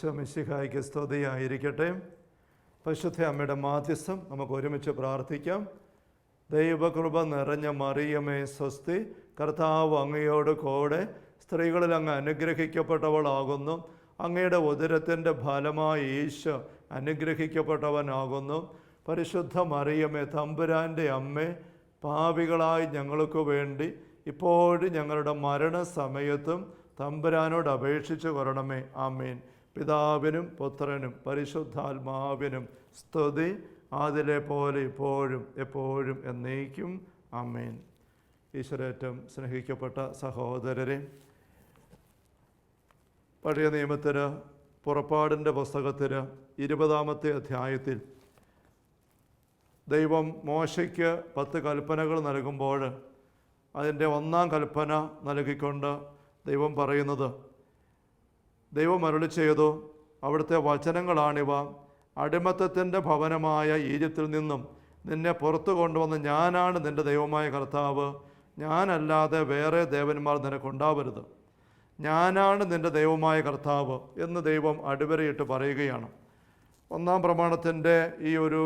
ഈശോ മിശിഹായ്ക്ക് സ്തുതിയായിരിക്കട്ടെ പരിശുദ്ധ അമ്മയുടെ മാധ്യസ്ഥം നമുക്ക് ഒരുമിച്ച് പ്രാർത്ഥിക്കാം. ദൈവകൃപ നിറഞ്ഞ മറിയമേ സ്വസ്തി കർത്താവ് അങ്ങയോട് കൂടെ സ്ത്രീകളിൽ അങ്ങ് അനുഗ്രഹിക്കപ്പെട്ടവളാകുന്നു. അങ്ങയുടെ ഉദരത്തിന്റെ ഫലമായി ഈശോ അനുഗ്രഹിക്കപ്പെട്ടവനാകുന്നു. പരിശുദ്ധ മറിയമേ തമ്പുരാന്റെ അമ്മേ പാപികളായി ഞങ്ങൾക്ക് വേണ്ടി ഇപ്പോഴും ഞങ്ങളുടെ മരണസമയത്തും തമ്പുരാനോട് അപേക്ഷിച്ചു കൊരണമേ ആമേൻ. പിതാവിനും പുത്രനും പരിശുദ്ധാത്മാവിനും സ്തുതി അതിലെ പോലെ ഇപ്പോഴും എപ്പോഴും എന്നേക്കും. അമ്മേൻ ഈശ്വരേറ്റം സ്നേഹിക്കപ്പെട്ട സഹോദരരെ പഴയ നിയമത്തിന് പുറപ്പാടിന്റെ പുസ്തകത്തിന് ഇരുപതാമത്തെ അധ്യായത്തിൽ ദൈവം മോശയ്ക്ക് പത്ത് കൽപ്പനകൾ നൽകുമ്പോൾ അതിന്റെ ഒന്നാം കൽപ്പന നൽകിക്കൊണ്ട് ദൈവം പറയുന്നത് ദൈവം അരുളി ചെയ്തു? അവിടുത്തെ വചനങ്ങളാണിവ. അടിമത്തത്തിന്റെ ഭവനമായ ഈജിപ്തിൽ നിന്നും നിന്നെ പുറത്തു കൊണ്ടുവന്ന് ഞാനാണ് നിന്റെ ദൈവമായ കർത്താവ്. ഞാനല്ലാതെ വേറെ ദേവന്മാർ നിനക്കുണ്ടാവരുത് ഞാനാണ് നിന്റെ ദൈവമായ കർത്താവ് എന്ന് ദൈവം അടിവരയിട്ട് പറയുകയാണ്. ഒന്നാം പ്രമാണത്തിന്റെ ഈ ഒരു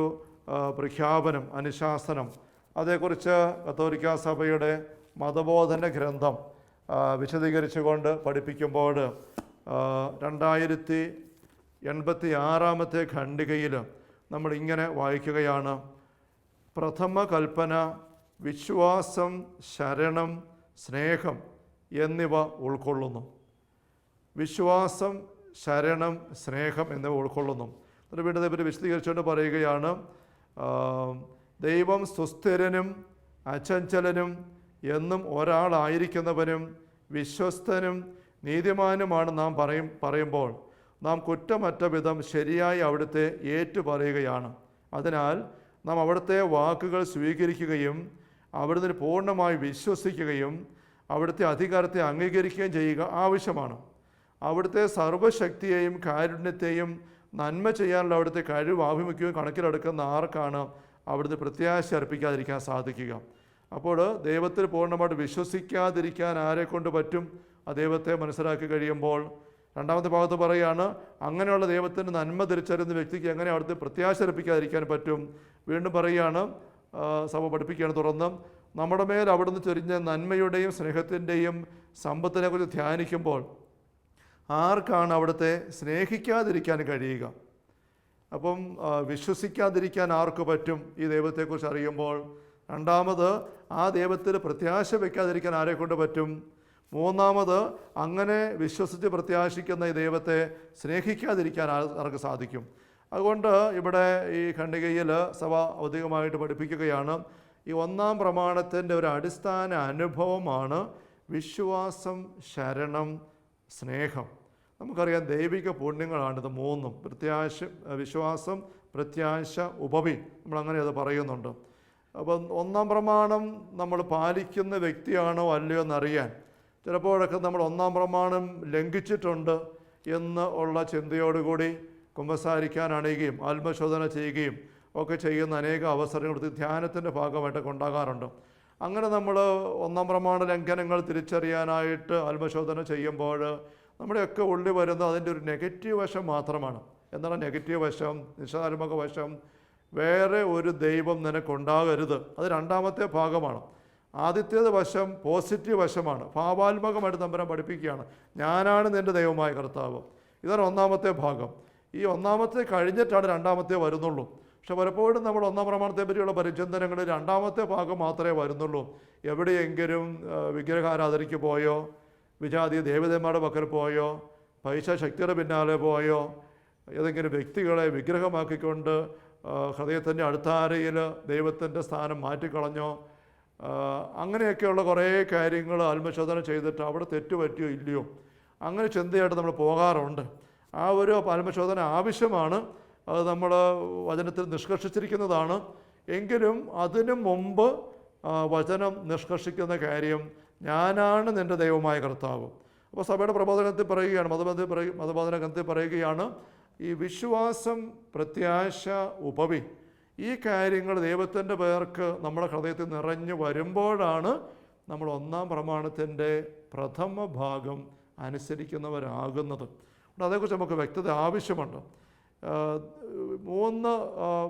പ്രഖ്യാപനം അനുശാസനം അതേക്കുറിച്ച് കത്തോലിക്ക സഭയുടെ മതബോധന ഗ്രന്ഥം വിശദീകരിച്ചുകൊണ്ട് പഠിപ്പിക്കുമ്പോൾ രണ്ടായിരത്തി എൺപത്തി ആറാമത്തെ ഖണ്ഡികയിൽ നമ്മൾ ഇങ്ങനെ വായിക്കുകയാണ്. പ്രഥമ കൽപ്പന വിശ്വാസം ശരണം സ്നേഹം എന്നിവ ഉൾക്കൊള്ളുന്നു. വിശ്വാസം ശരണം സ്നേഹം എന്നിവ ഉൾക്കൊള്ളുന്നു. എന്നിട്ട് വീണ്ടും ഇവർ വിശദീകരിച്ചുകൊണ്ട് പറയുകയാണ്. ദൈവം സുസ്ഥിരനും അചഞ്ചലനും എന്നും ഒരാളായിരിക്കുന്നവനും വിശ്വസ്തനും നീതിമാനുമാണ് നാം പറയും പറയുമ്പോൾ നാം കുറ്റമറ്റ വിധം ശരിയായി അവിടുത്തെ ഏറ്റുപറയുകയാണ്. അതിനാൽ നാം അവിടുത്തെ വാക്കുകൾ സ്വീകരിക്കുകയും അവിടുന്ന് പൂർണമായി വിശ്വസിക്കുകയും അവിടുത്തെ അധികാരത്തെ അംഗീകരിക്കുകയും ചെയ്യുക ആവശ്യമാണ്. അവിടുത്തെ സർവശക്തിയെയും കാരുണ്യത്തെയും നന്മ ചെയ്യാനുള്ള അവിടുത്തെ കഴിവ് ആഭിമുഖ്യവും കണക്കിലെടുക്കുന്ന ആർക്കാണ് അവിടുത്തെ പ്രത്യാശ അർപ്പിക്കാതിരിക്കാൻ സാധിക്കുക? അപ്പോൾ ദൈവത്തിൽ പൂർണമായിട്ട് വിശ്വസിക്കാതിരിക്കാൻ ആരെ കൊണ്ട് പറ്റും? ആ ദൈവത്തെ മനസ്സിലാക്കി കഴിയുമ്പോൾ രണ്ടാമത്തെ ഭാഗത്ത് പറയുകയാണ് അങ്ങനെയുള്ള ദൈവത്തിന്റെ നന്മ തിരിച്ചറിയുന്ന വ്യക്തിക്ക് എങ്ങനെ അവിടുത്തെ പ്രത്യാശ അർപ്പിക്കാതിരിക്കാൻ പറ്റും? വീണ്ടും പറയുകയാണ് സഭ പഠിപ്പിക്കുകയാണ് തുറന്ന് നമ്മുടെ മേൽ അവിടുന്ന് ചൊരിഞ്ഞ നന്മയുടെയും സ്നേഹത്തിന്റെയും സമ്പത്തിനെക്കുറിച്ച് ധ്യാനിക്കുമ്പോൾ ആർക്കാണ് അവിടുത്തെ സ്നേഹിക്കാതിരിക്കാൻ കഴിയുക? അപ്പം വിശ്വസിക്കാതിരിക്കാൻ ആർക്ക് പറ്റും? ഈ ദൈവത്തെക്കുറിച്ച് അറിയുമ്പോൾ രണ്ടാമത് ആ ദൈവത്തിൽ പ്രത്യാശ വയ്ക്കാതിരിക്കാൻ ആരെ കൊണ്ട് പറ്റും? മൂന്നാമത് അങ്ങനെ വിശ്വസിച്ച് പ്രത്യാശിക്കുന്ന ഈ ദൈവത്തെ സ്നേഹിക്കാതിരിക്കാൻ ആർക്ക് സാധിക്കും? അതുകൊണ്ട് ഇവിടെ ഈ ഖണ്ഡികയിൽ സഭ ഔദ്യോഗികമായിട്ട് പഠിപ്പിക്കുകയാണ്. ഈ ഒന്നാം പ്രമാണത്തിന്റെ ഒരു അടിസ്ഥാന അനുഭവമാണ് വിശ്വാസം ശരണം സ്നേഹം. നമുക്കറിയാം ദൈവിക പുണ്യങ്ങളാണിത് മൂന്നും. പ്രത്യാശ വിശ്വാസം പ്രത്യാശ ഉപവി. നമ്മളങ്ങനെ അത് പറയുന്നുണ്ട്. അപ്പം ഒന്നാം പ്രമാണം നമ്മൾ പാലിക്കുന്ന വ്യക്തിയാണോ അല്ലയോ എന്നറിയാൻ. ചിലപ്പോഴൊക്കെ നമ്മൾ ഒന്നാം പ്രമാണം ലംഘിച്ചിട്ടുണ്ട് എന്ന് ഉള്ള ചിന്തയോടുകൂടി കുമ്പസാരിക്കാൻ അണയുകയും ആത്മശോധന ചെയ്യുകയും ഒക്കെ ചെയ്യുന്ന അനേക അവസരങ്ങൾ ധ്യാനത്തിന്റെ ഭാഗമായിട്ടൊക്കെ ഉണ്ടാകാറുണ്ട് അങ്ങനെ നമ്മൾ ഒന്നാം പ്രമാണ ലംഘനങ്ങൾ തിരിച്ചറിയാനായിട്ട് ആത്മശോധന ചെയ്യുമ്പോൾ നമ്മുടെയൊക്കെ ഉള്ളിൽ വരുന്ന അതിന്റെ ഒരു നെഗറ്റീവ് വശം മാത്രമാണ്. എന്താണ് നെഗറ്റീവ് വശം? നിഷേധാത്മക വശം? വേറെ ഒരു ദൈവം നിനക്കുണ്ടാകരുത്. അത് രണ്ടാമത്തെ ഭാഗമാണ്. ആദ്യത്തേത് വശം പോസിറ്റീവ് വശമാണ്. ഭാവാത്മകമായിട്ട് തമ്പരം പഠിപ്പിക്കുകയാണ്. ഞാനാണ് നിന്റെ ദൈവമായ കർത്താവ്. ഇതാണ് ഒന്നാമത്തെ ഭാഗം. ഈ ഒന്നാമത്തെ കഴിഞ്ഞിട്ടാണ് രണ്ടാമത്തെ വരുന്നുള്ളൂ. പക്ഷെ പലപ്പോഴും നമ്മൾ ഒന്നാം പ്രമാണത്തെ പറ്റിയുള്ള പരിചിന്തനങ്ങളിൽ രണ്ടാമത്തെ ഭാഗം മാത്രമേ വരുന്നുള്ളൂ. എവിടെയെങ്കിലും വിഗ്രഹാരാധനയ്ക്ക് പോയോ? വിജാതി ദേവതന്മാരുടെ പക്കൽ പോയോ? പൈസ ശക്തിയുടെ പിന്നാലെ പോയോ? ഏതെങ്കിലും വ്യക്തികളെ വിഗ്രഹമാക്കിക്കൊണ്ട് ഹൃദയത്തിന്റെ അടുത്താരയിൽ ദൈവത്തിന്റെ സ്ഥാനം മാറ്റിക്കളഞ്ഞോ? അങ്ങനെയൊക്കെയുള്ള കുറേ കാര്യങ്ങൾ ആത്മശോധന ചെയ്തിട്ട് അവിടെ തെറ്റുപറ്റിയോ ഇല്ലയോ? അങ്ങനെ ചിന്തയായിട്ട് നമ്മൾ പോകാറുണ്ട്. ആ ഒരു ആത്മശോധന ആവശ്യമാണ്. അത് നമ്മൾ വചനത്തിൽ നിഷ്കർഷിച്ചിരിക്കുന്നതാണ്. എങ്കിലും അതിനു മുമ്പ് വചനം നിഷ്കർഷിക്കുന്ന കാര്യം ഞാനാണ് നിന്റെ ദൈവമായ കർത്താവ്. അപ്പോൾ സഭയുടെ പ്രബോധനത്തിൽ പറയുകയാണ് മതബന്ധത്തിൽ പറയ മതബോധന ഗ്രന്ഥത്തിൽ പറയുകയാണ് ഈ വിശ്വാസം പ്രത്യാശ ഉപവി ഈ കാര്യങ്ങൾ ദൈവത്തിന്റെ പേർക്ക് നമ്മുടെ ഹൃദയത്തിൽ നിറഞ്ഞു വരുമ്പോഴാണ് നമ്മൾ ഒന്നാം പ്രമാണത്തിന്റെ പ്രഥമ ഭാഗം അനുസരിക്കുന്നവരാകുന്നത്. അതേക്കുറിച്ച് നമുക്ക് വ്യക്തത ആവശ്യമുണ്ട്. മൂന്ന്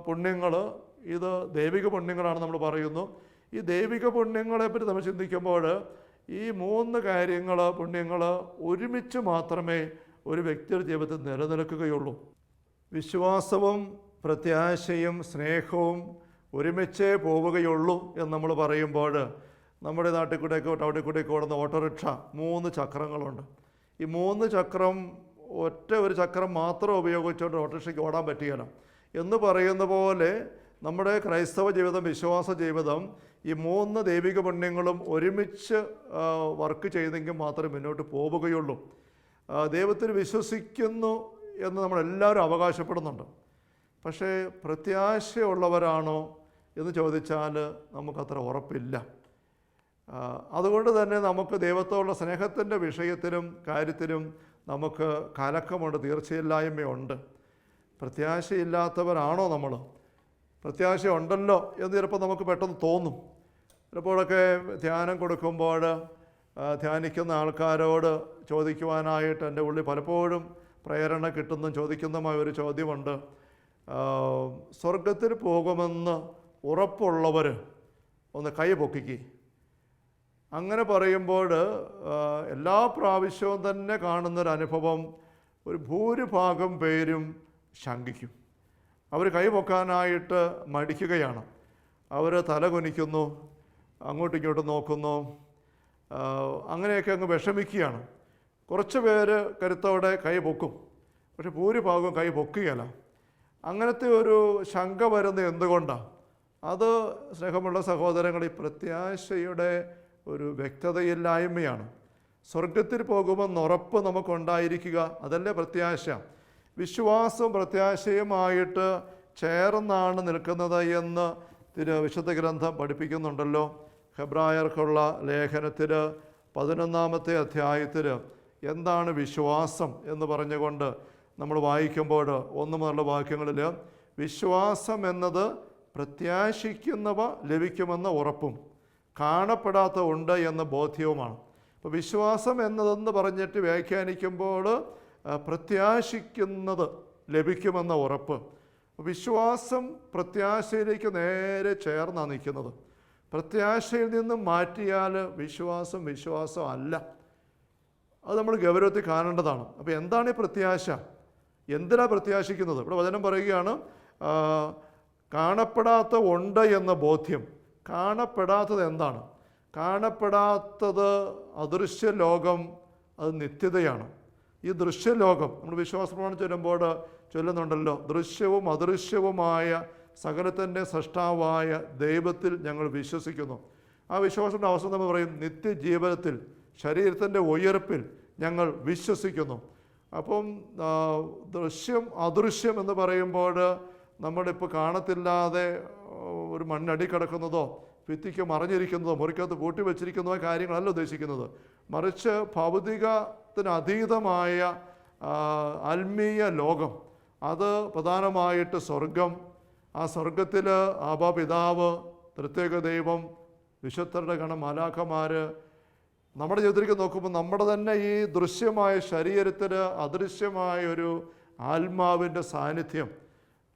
പുണ്യങ്ങൾ ഇത് ദൈവിക പുണ്യങ്ങളാണ് നമ്മൾ പറയുന്നു. ഈ ദൈവിക പുണ്യങ്ങളെപ്പറ്റി നമ്മൾ ചിന്തിക്കുമ്പോൾ ഈ മൂന്ന് കാര്യങ്ങൾ പുണ്യങ്ങൾ ഒരുമിച്ച് മാത്രമേ ഒരു വ്യക്തിയുടെ ജീവിതത്തിൽ നിലനിൽക്കുകയുള്ളൂ. വിശ്വാസവും പ്രത്യാശയും സ്നേഹവും ഒരുമിച്ചേ പോവുകയുള്ളൂ എന്ന് നമ്മൾ പറയുമ്പോൾ നമ്മുടെ നാട്ടിൽ കൂടെയൊക്കെ അവിടെ കൂടെയൊക്കെ ഓടുന്ന ഓട്ടോറിക്ഷ മൂന്ന് ചക്രങ്ങളുണ്ട്. ഈ മൂന്ന് ചക്രം ഒറ്റ ഒരു ചക്രം മാത്രം ഉപയോഗിച്ചുകൊണ്ട് ഓട്ടോറിക്ഷയ്ക്ക് ഓടാൻ പറ്റുകയില്ല. എന്ന് പറയുന്ന പോലെ നമ്മുടെ ക്രൈസ്തവ ജീവിതം വിശ്വാസ ജീവിതം ഈ മൂന്ന് ദൈവിക പുണ്യങ്ങളും ഒരുമിച്ച് വർക്ക് ചെയ്തെങ്കിൽ മാത്രമേ മുന്നോട്ട് പോവുകയുള്ളൂ. ദൈവത്തിൽ വിശ്വസിക്കുന്നു എന്ന് നമ്മളെല്ലാവരും അവകാശപ്പെടുന്നുണ്ട്. പക്ഷേ പ്രത്യാശയുള്ളവരാണോ എന്ന് ചോദിച്ചാൽ നമുക്കത്ര ഉറപ്പില്ല. അതുകൊണ്ട് തന്നെ നമുക്ക് ദൈവത്തോടുള്ള സ്നേഹത്തിന്റെ വിഷയത്തിലും കാര്യത്തിലും നമുക്ക് കലക്കമുണ്ട് തീർച്ചയില്ലായ്മയുണ്ട്. പ്രത്യാശയില്ലാത്തവരാണോ നമ്മൾ? പ്രത്യാശ ഉണ്ടല്ലോ എന്ന് ചിലപ്പോൾ നമുക്ക് പെട്ടെന്ന് തോന്നും. ചിലപ്പോഴൊക്കെ ധ്യാനം കൊടുക്കുമ്പോൾ ധ്യാനിക്കുന്ന ആൾക്കാരോട് ചോദിക്കുവാനായിട്ട് എന്റെ ഉള്ളിൽ പലപ്പോഴും പ്രേരണ കിട്ടുന്നതും ചോദിക്കുന്നതുമായ ഒരു ചോദ്യമുണ്ട്. സ്വർഗത്തിൽ പോകുമെന്ന് ഉറപ്പുള്ളവർ ഒന്ന് കൈ പൊക്കിക്ക്. അങ്ങനെ പറയുമ്പോൾ എല്ലാ പ്രാവശ്യവും തന്നെ കാണുന്നൊരനുഭവം ഒരു ഭൂരിഭാഗം പേരും ശങ്കിക്കും. അവർ കൈ പൊക്കാനായിട്ട് മടിക്കുകയാണ്. അവർ തല കുനിക്കുന്നു അങ്ങോട്ടും ഇങ്ങോട്ടും നോക്കുന്നു. അങ്ങനെയൊക്കെ അങ്ങ് വിഷമിക്കുകയാണ്. കുറച്ച് പേര് കരുത്തോടെ കൈ പൊക്കും. പക്ഷെ ഭൂരിഭാഗവും കൈ പൊക്കുകയല്ല. അങ്ങനത്തെ ഒരു ശങ്ക വരുന്നത് എന്തുകൊണ്ടാണ് അത് സ്നേഹമുള്ള സഹോദരങ്ങൾ ഈ പ്രത്യാശയുടെ ഒരു വ്യക്തതയില്ലായ്മയാണ്. സ്വർഗത്തിൽ പോകുമെന്ന് ഉറപ്പ് നമുക്കുണ്ടായിരിക്കുക അതല്ലേ പ്രത്യാശ. വിശ്വാസവും പ്രത്യാശയുമായിട്ട് ചേർന്നാണ് നിൽക്കുന്നത് എന്ന് തിരു വിശുദ്ധ ഗ്രന്ഥം പഠിപ്പിക്കുന്നുണ്ടല്ലോ. ഹെബ്രായർക്കുള്ള ലേഖനത്തിൽ പതിനൊന്നാമത്തെ അധ്യായത്തിൽ എന്താണ് വിശ്വാസം എന്ന് പറഞ്ഞുകൊണ്ട് നമ്മൾ വായിക്കുമ്പോൾ ഒന്ന് മുതലുള്ള വാക്യങ്ങളിൽ വിശ്വാസം എന്നത് പ്രത്യാശിക്കുന്നവ ലഭിക്കുമെന്ന ഉറപ്പും കാണപ്പെടാത്ത ഉണ്ട് എന്ന ബോധ്യവുമാണ്. അപ്പോൾ വിശ്വാസം എന്നതെന്ന് പറഞ്ഞിട്ട് വ്യാഖ്യാനിക്കുമ്പോൾ പ്രത്യാശിക്കുന്നത് ലഭിക്കുമെന്ന ഉറപ്പ്. വിശ്വാസം പ്രത്യാശയിലേക്ക് നേരെ ചേർന്നാണ് നിൽക്കുന്നത്. പ്രത്യാശയിൽ നിന്നും മാറ്റിയാൽ വിശ്വാസം വിശ്വാസം അല്ല. അത് നമ്മൾ ഗൗരവത്തിൽ കാണേണ്ടതാണ്. അപ്പോൾ എന്താണ് ഈ പ്രത്യാശ? എന്തിനാണ് പ്രത്യാശിക്കുന്നത്? ഇവിടെ വചനം പറയുകയാണ് കാണപ്പെടാത്ത ഉണ്ട് എന്ന ബോധ്യം. കാണപ്പെടാത്തത് എന്താണ്? കാണപ്പെടാത്തത് അദൃശ്യ ലോകം അത് നിത്യതയാണ്. ഈ ദൃശ്യലോകം നമ്മൾ വിശ്വാസപ്രമാണം ചൊല്ലുമ്പോൾ ചൊല്ലുന്നുണ്ടല്ലോ ദൃശ്യവും അദൃശ്യവുമായ സകലത്തിന്റെ സൃഷ്ടാവായ ദൈവത്തിൽ ഞങ്ങൾ വിശ്വസിക്കുന്നു. ആ വിശ്വാസത്തിന്റെ അവസ്ഥ നമ്മൾ പറയും നിത്യജീവനത്തിൽ ശരീരത്തിന്റെ ഉയർപ്പിൽ ഞങ്ങൾ വിശ്വസിക്കുന്നു. അപ്പം ദൃശ്യം അദൃശ്യം എന്ന് പറയുമ്പോൾ നമ്മളിപ്പോൾ കാണത്തില്ലാതെ ഒരു മണ്ണടി കിടക്കുന്നതോ ഭിത്തിക്ക് മറിഞ്ഞിരിക്കുന്നതോ മുറിക്കകത്ത് പൂട്ടി വെച്ചിരിക്കുന്നതോ കാര്യങ്ങളല്ല ഉദ്ദേശിക്കുന്നത്. മറിച്ച് ഭൗതികത്തിന് അതീതമായ ആത്മീയ ലോകം. അത് പ്രധാനമായിട്ട് സ്വർഗം ആ സ്വർഗത്തിൽ ആബാ പിതാവ് പ്രത്യേക ദൈവം വിശുദ്ധരുടെ ഗണം മാലാഖമാർ നമ്മുടെ ജീവിതത്തിലേക്ക് നോക്കുമ്പോൾ നമ്മുടെ തന്നെ ഈ ദൃശ്യമായ ശരീരത്തിൽ അദൃശ്യമായ ഒരു ആത്മാവിന്റെ സാന്നിധ്യം